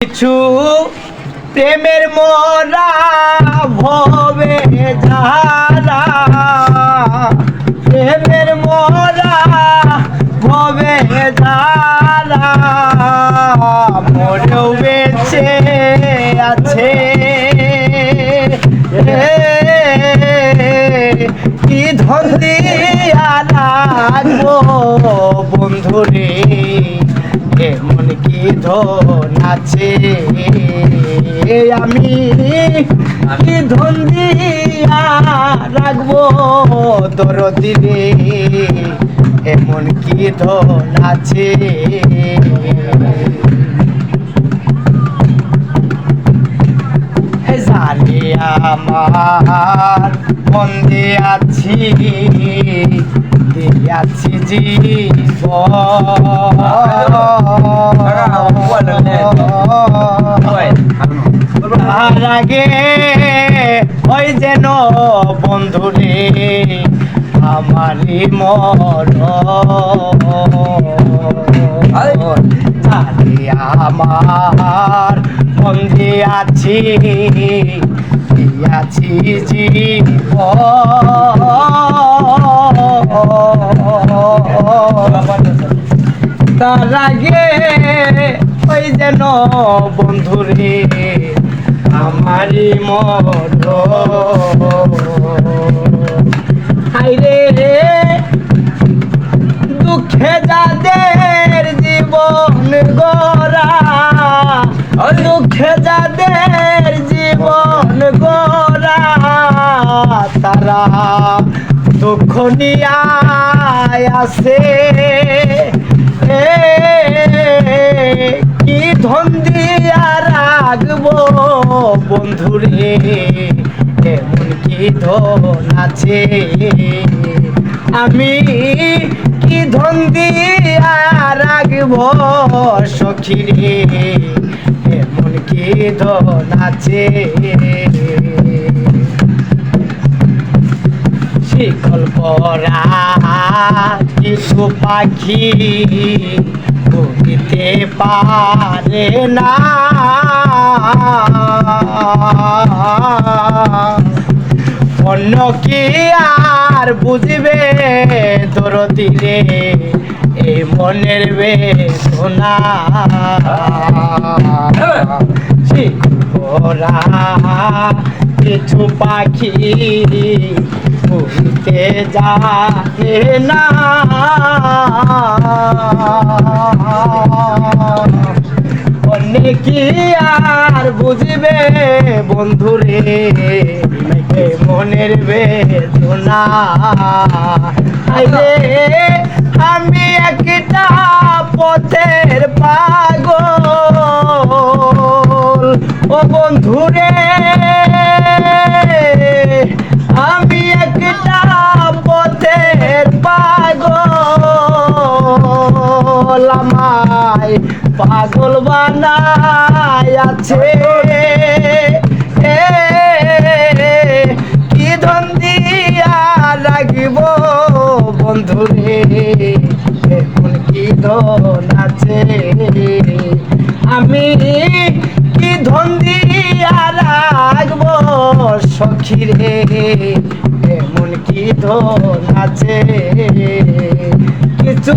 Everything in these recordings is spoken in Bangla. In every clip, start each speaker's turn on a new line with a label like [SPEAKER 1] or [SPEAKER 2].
[SPEAKER 1] কিছু প্রেমের মোরা ভবে যারা প্রেমের মোরা ভবে যারা মরেও বেঁচে আছে। কি ধন দিয়া বন্ধুরে? ধন আছে। আমি কি ধন দিয়া রাখব তোর দিলে? এমন কি ধন আছে? আমার বন্দে আছি দিয়াছি জীবন। তার আগে ওই যেন বন্ধুরে আমারই মর জানি আমার বন্দে আছি আছি জীবন। তার আগে ওই যেন বন্ধুরে আমারই মর হাইরে দুঃখে যাদের জীবন গড়া তারা দুঃখ এ, কি ধন দিয়া রাখব বন্ধুরে? এমন কি ধন আছে? আমি কি ধন দিয়া রাখব সখিরে? এমন কি ধন আছে? শিকল পরা কিছু পাখি উড়িতে পারে না। অন্য কি আর বুঝবে তোর দিলে এই মনের বেদনা। শিকরা কিছু পাখি উড়তে যায় না। অনেক কি আর বুঝবে বন্ধুরে মনের বেদনা? আইরে আমি একটা পথের পাগল। ও বন্ধুরে আমায় পাগল বানায় আছে। কি ধন দিয়া লাগিব বন্ধুরে? এখন কি ধন আছে? আমি কি ধন দিয়া রাখব সখিরে? এমন কি ধন আছে? কিছু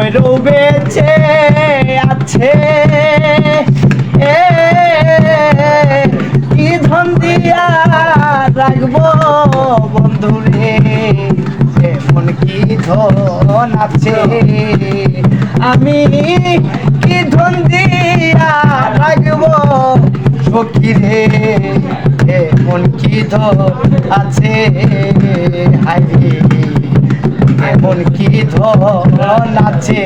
[SPEAKER 1] ময়ূর বেছে আছে। কি ধন দিয়া রাখব বন্ধুরে? এমন কি ধন আছে, আমি কি ধন দিয়া রাখব সখিরে? এমন কি ধন আছে হাইরে এমন নাচে